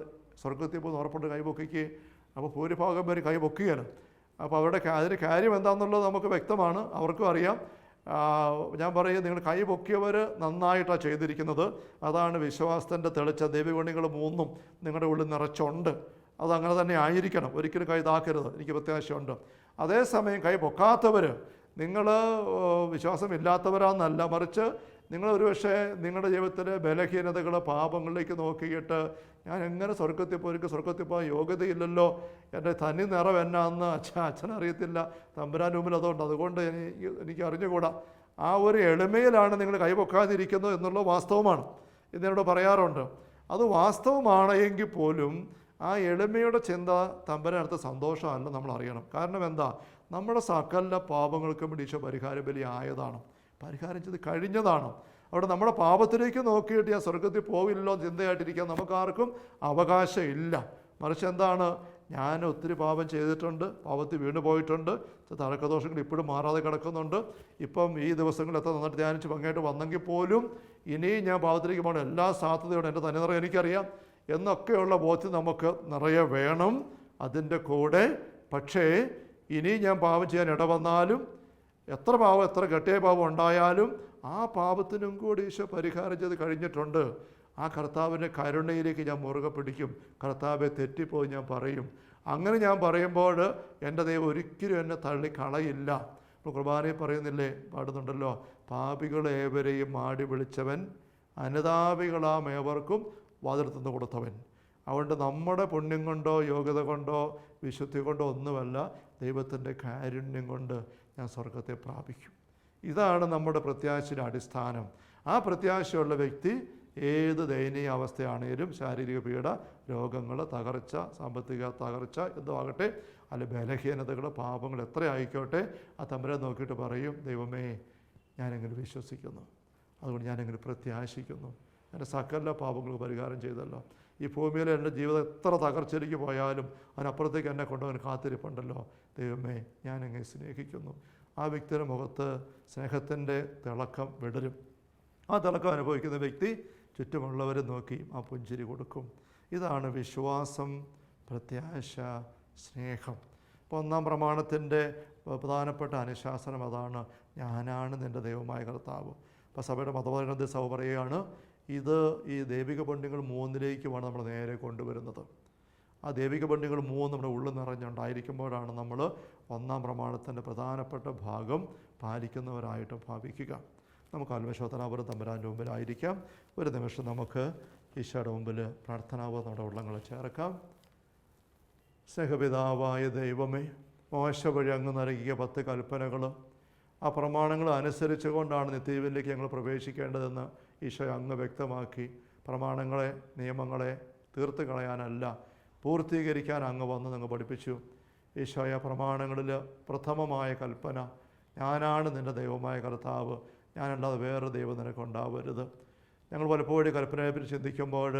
സ്വർഗത്തിൽ പോകുന്ന ഉറപ്പുണ്ട് കൈപൊക്കിക്ക് അപ്പോൾ ഭൂരിഭാഗം പേര് കൈ പൊക്കുകയാണ്. അപ്പോൾ അവരുടെ അതിന്റെ കാര്യം എന്താണെന്നുള്ളത് നമുക്ക് വ്യക്തമാണ് അവർക്കും അറിയാം. ഞാൻ പറയും നിങ്ങൾ കൈ പൊക്കിയവർ നന്നായിട്ടാണ് ചെയ്തിരിക്കുന്നത്. അതാണ് വിശ്വാസത്തിന്റെ തെളിച്ച. ദൈവഗുണികൾ മൂന്നും നിങ്ങളുടെ ഉള്ളിൽ നിറച്ചുണ്ട്. അതങ്ങനെ തന്നെ ആയിരിക്കണം. ഒരിക്കലും കൈ താക്കരുത്. എനിക്ക് പ്രത്യാശയുണ്ട്. അതേസമയം കൈ പൊക്കാത്തവർ നിങ്ങൾ വിശ്വാസമില്ലാത്തവരാന്നല്ല. മറിച്ച് നിങ്ങൾ ഒരുപക്ഷെ നിങ്ങളുടെ ജീവിതത്തിലെ ബലഹീനതകൾ പാപങ്ങളിലേക്ക് നോക്കിയിട്ട് ഞാൻ എങ്ങനെ സ്വർഗത്തിൽ പോയി? എനിക്ക് സ്വർഗത്തിൽ പോകാൻ യോഗ്യതയില്ലല്ലോ. എന്റെ തനി നിറം എന്നാന്ന് അച്ഛൻ അച്ഛനറിയത്തില്ല തമ്പുരാൻ മുമ്പിൽ അതുകൊണ്ട്. അതുകൊണ്ട് എനിക്ക് എനിക്ക് അറിഞ്ഞുകൂടാ. ആ ഒരു എളിമയിലാണ് നിങ്ങൾ കൈപൊക്കാതിരിക്കുന്നത് എന്നുള്ള വാസ്തവമാണ് ഇതിനോട് പറയാറുണ്ട്. അത് വാസ്തവമാണ് എങ്കിൽ പോലും ആ എളിമയുടെ ചിന്ത തമ്പരടുത്ത സന്തോഷമല്ല നമ്മൾ അറിയണം. കാരണം എന്താ? നമ്മുടെ സകല പാപങ്ങൾക്കും വേണ്ടി പരിഹാര ബലി ആയതാണ്. പരിഹാരം ചെയ്ത് കഴിഞ്ഞതാണ്. അവിടെ നമ്മുടെ പാപത്തിലേക്ക് നോക്കിയിട്ട് ഞാൻ സ്വർഗത്തിൽ പോവില്ലല്ലോ ചിന്തയായിട്ടിരിക്കാൻ നമുക്കാർക്കും അവകാശമില്ല. മറിച്ച് എന്താണ്? ഞാൻ ഒത്തിരി പാപം ചെയ്തിട്ടുണ്ട് പാപത്തിൽ വീണ് പോയിട്ടുണ്ട് തഴക്കദോഷങ്ങൾ ഇപ്പോഴും മാറാതെ കിടക്കുന്നുണ്ട്. ഇപ്പം ഈ ദിവസങ്ങളിൽ എത്ര നന്നായിട്ട് ധ്യാനിച്ച് ഭംഗിയായിട്ട് വന്നെങ്കിൽ പോലും ഇനിയും ഞാൻ പാപത്തിലേക്ക് പോകണം. എല്ലാ സാധ്യതയോടും എന്റെ തനിനിറ എനിക്കറിയാം. എന്നൊക്കെയുള്ള ബോധ്യം നമുക്ക് നിറയെ വേണം അതിന്റെ കൂടെ. പക്ഷേ ഇനി ഞാൻ പാപം ചെയ്യാൻ ഇടവന്നാലും എത്ര പാപം എത്ര കെട്ടിയ പാപം ഉണ്ടായാലും ആ പാപത്തിനും കൂടി ഈശോ പരിഹാരം ചെയ്ത് കഴിഞ്ഞിട്ടുണ്ട്. ആ കർത്താവിന്റെ കരുണയിലേക്ക് ഞാൻ മുറുകെ പിടിക്കും. കർത്താവെ തെറ്റിപ്പോയി ഞാൻ പറയും. അങ്ങനെ ഞാൻ പറയുമ്പോൾ എന്റെ ദൈവം ഒരിക്കലും എന്നെ തള്ളിക്കളയില്ല. ഇപ്പോൾ കുർബാനയിൽ പറയുന്നില്ലേ പാടുന്നുണ്ടല്ലോ പാപികളേവരെയും മാടി വിളിച്ചവൻ അനുതാപികളാം ഏവർക്കും. വാതിർത്തുനിന്ന് കൊടുത്തവൻ. അതുകൊണ്ട് നമ്മുടെ പുണ്യം കൊണ്ടോ യോഗ്യത കൊണ്ടോ വിശുദ്ധി കൊണ്ടോ ഒന്നുമല്ല ദൈവത്തിന്റെ കാരുണ്യം കൊണ്ട് ഞാൻ സ്വർഗത്തെ പ്രാപിക്കും. ഇതാണ് നമ്മുടെ പ്രത്യാശയുടെ അടിസ്ഥാനം. ആ പ്രത്യാശയുള്ള വ്യക്തി ഏത് ദയനീയ അവസ്ഥയാണെങ്കിലും ശാരീരിക പീഡ രോഗങ്ങൾ തകർച്ച സാമ്പത്തിക തകർച്ച എന്തോ ആകട്ടെ അല്ല ബലഹീനതകൾ പാപങ്ങൾ എത്ര ആയിക്കോട്ടെ ആ തമ്പരെ നോക്കിയിട്ട് പറയും ദൈവമേ ഞാനെങ്ങനെ വിശ്വസിക്കുന്നു. അതുകൊണ്ട് ഞാനെങ്ങനെ പ്രത്യാശിക്കുന്നു. എന്റെ സകല പാപങ്ങൾക്ക് പരിഹാരം ചെയ്തല്ലോ. ഈ ഭൂമിയിൽ എന്റെ ജീവിതം എത്ര തകർച്ചയിലേക്ക് പോയാലും അതിനപ്പുറത്തേക്ക് എന്നെ കൊണ്ടുവന്ന് കാത്തിരിപ്പുണ്ടല്ലോ. ദൈവമേ ഞാൻ എങ്ങനെ സ്നേഹിക്കുന്നു. ആ വ്യക്തിയുടെ മുഖത്ത് സ്നേഹത്തിന്റെ തിളക്കം വിടരും. ആ തിളക്കം അനുഭവിക്കുന്ന വ്യക്തി ചുറ്റുമുള്ളവരെ നോക്കി ആ പുഞ്ചിരി കൊടുക്കും. ഇതാണ് വിശ്വാസം പ്രത്യാശ സ്നേഹം. അപ്പോൾ ഒന്നാം പ്രമാണത്തിന്റെ പ്രധാനപ്പെട്ട അനുശാസനം അതാണ്. ഞാനാണ് നിന്റെ ദൈവമായ കർത്താവ്. അപ്പോൾ സഭയുടെ മതപഠന സഭ പറയുകയാണ് ഇത് ഈ ദൈവിക പണ്ഡികൾ മൂന്നിലേക്കുമാണ് നമ്മൾ നേരെ കൊണ്ടുവരുന്നത്. ആ ദൈവിക പണ്ഡികൾ മൂന്ന് നമ്മുടെ ഉള്ളിൽ നിറഞ്ഞുണ്ടായിരിക്കുമ്പോഴാണ് നമ്മൾ ഒന്നാം പ്രമാണത്തിന്റെ പ്രധാനപ്പെട്ട ഭാഗം പാലിക്കുന്നവരായിട്ട് ഭാവിക്കുക. നമുക്ക് ആത്മശോധനാപുരം തമ്പരാന്റെ മുമ്പിലായിരിക്കാം. ഒരു നിമിഷം നമുക്ക് ഈശോയുടെ മുമ്പിൽ പ്രാർത്ഥനാപുരം നമ്മുടെ ഉള്ളങ്ങളെ ചേർക്കാം. സ്നേഹപിതാവായ ദൈവമേ മോശ വഴി അങ്ങ് നൽകിയ പത്ത് കൽപ്പനകൾ ആ പ്രമാണങ്ങൾ അനുസരിച്ചുകൊണ്ടാണ് നിത്യജീവനിലേക്ക് ഞങ്ങൾ പ്രവേശിക്കേണ്ടതെന്ന് ഈശോ അങ്ങ് വ്യക്തമാക്കി. പ്രമാണങ്ങളെ നിയമങ്ങളെ തീർത്ത് കളയാനല്ല പൂർത്തീകരിക്കാൻ അങ്ങ് വന്ന് നിങ്ങൾ പഠിപ്പിച്ചു. ഈശോയ പ്രമാണങ്ങളിൽ പ്രഥമമായ കൽപ്പന ഞാനാണ് നിന്റെ ദൈവമായ കർത്താവ് ഞാനല്ലാതെ വേറെ ദൈവം നിനക്കുണ്ടാവരുത് ഞങ്ങൾ പലപ്പോഴും കൽപ്പനയെപ്പറ്റി ചിന്തിക്കുമ്പോൾ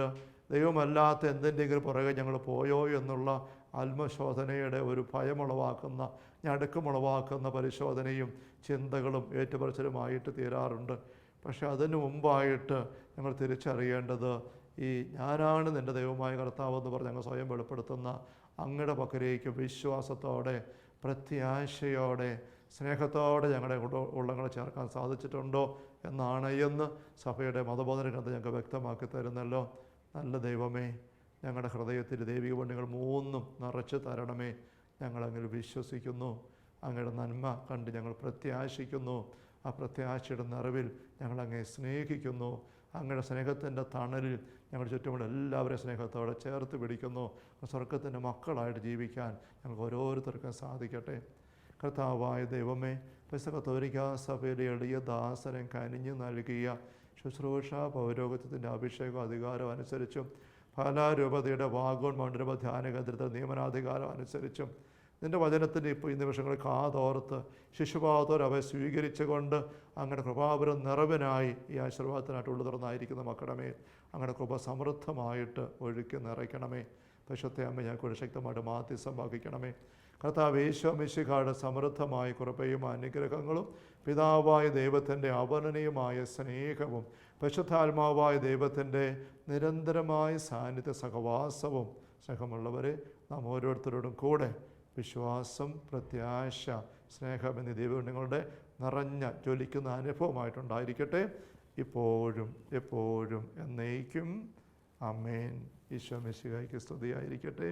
ദൈവമല്ലാത്ത എന്തിന്റെങ്കിലും പുറകെ ഞങ്ങൾ പോയോ എന്നുള്ള ആത്മശോധനയുടെ ഒരു ഭയമുളവാക്കുന്ന ഞടുക്കമുളവാക്കുന്ന പരിശോധനയും ചിന്തകളും ഏറ്റുപറച്ചിലുമായിട്ട് തീരാറുണ്ട്. പക്ഷെ അതിനു മുമ്പായിട്ട് ഞങ്ങൾ തിരിച്ചറിയേണ്ടത് ഈ ഞാനാണ് നിന്റെ ദൈവമായ കർത്താവ് എന്ന് പറഞ്ഞ് ഞങ്ങൾ സ്വയം വെളിപ്പെടുത്തുന്ന അങ്ങയുടെ പക്കലേക്ക് വിശ്വാസത്തോടെ പ്രത്യാശയോടെ സ്നേഹത്തോടെ ഞങ്ങളുടെ ഉള്ള- ഉള്ളങ്ങളെ ചേർക്കാൻ സാധിച്ചിട്ടുണ്ടോ എന്നാണ് എന്ന് സഭയുടെ മതബോധന ഗ്രന്ഥം ഞങ്ങൾക്ക് വ്യക്തമാക്കി തരുന്നല്ലോ. നല്ല ദൈവമേ ഞങ്ങളുടെ ഹൃദയത്തിൽ ദൈവിക പുണ്യങ്ങൾ മൂന്നും നിറച്ച് തരണമേ. ഞങ്ങളങ്ങനെ വിശ്വസിക്കുന്നു. അങ്ങയുടെ നന്മ കണ്ട് ഞങ്ങൾ പ്രത്യാശിക്കുന്നു. ആ പ്രത്യാശയുടെ നിറവിൽ ഞങ്ങളങ്ങേ സ്നേഹിക്കുന്നു. അങ്ങയുടെ സ്നേഹത്തിന്റെ തണലിൽ ഞങ്ങൾ ചുറ്റുമുള്ള എല്ലാവരെയും സ്നേഹത്തോടെ ചേർത്ത് പിടിക്കുന്നു. സ്വർഗത്തിന്റെ മക്കളായിട്ട് ജീവിക്കാൻ ഞങ്ങൾക്ക് ഓരോരുത്തർക്കും സാധിക്കട്ടെ. കർത്താവായ ദൈവമേ പെസകത്തോരിക്കാ സഭയിലെ എളിയ ദാസനം കനിഞ്ഞു നൽകിയ ശുശ്രൂഷ പൗരോഗത്വത്തിന്റെ അഭിഷേകം അധികാരം അനുസരിച്ചും ഫലാരൂപതയുടെ വാഗോൺ മണ്ഡലപ ധ്യാന കേന്ദ്രത്തിൽ നിയമനാധികാരം അനുസരിച്ചും നിന്റെ വചനത്തിന്റെ ഇപ്പോൾ ഈ നിമിഷങ്ങളിൽ കാതോർത്ത് ശിശുപാതോർ അവയെ സ്വീകരിച്ചുകൊണ്ട് അങ്ങയുടെ കൃപാപുരം നിറവിനായി ഈ ആശീർവാദത്തിനായിട്ട് ഉള്ളു തുറന്നായിരിക്കുന്ന മക്കളമേ അങ്ങയുടെ കൃപ സമൃദ്ധമായിട്ട് ഒഴുക്കി നിറയ്ക്കണമേ. പശുത്തെ അമ്മ ഞങ്ങൾക്ക് ശക്തമായിട്ട് മാറ്റി സമ്പാദിക്കണമേ കർത്താവ് യേശോമിശിഖായുടെ സമൃദ്ധമായ കൃപയും അനുഗ്രഹങ്ങളും പിതാവായ ദൈവത്തിന്റെ അവർണനീയമായ സ്നേഹവും പശുദ്ധാത്മാവായ ദൈവത്തിന്റെ നിരന്തരമായ സാന്നിധ്യ സഹവാസവും സ്നേഹമുള്ളവരെ നാം ഓരോരുത്തരോടും കൂടെ വിശ്വാസം പ്രത്യാശ സ്നേഹം എന്നീ ദൈവഗുണങ്ങളുടെ നിറഞ്ഞ ജ്വലിക്കുന്ന അനുഭവമായിട്ടുണ്ടായിരിക്കട്ടെ. ഇപ്പോഴും എപ്പോഴും എന്നേക്കും. അമേൻ ഈശോ മെസ്സിഹായ്ക്ക് സ്തുതിയായിരിക്കട്ടെ.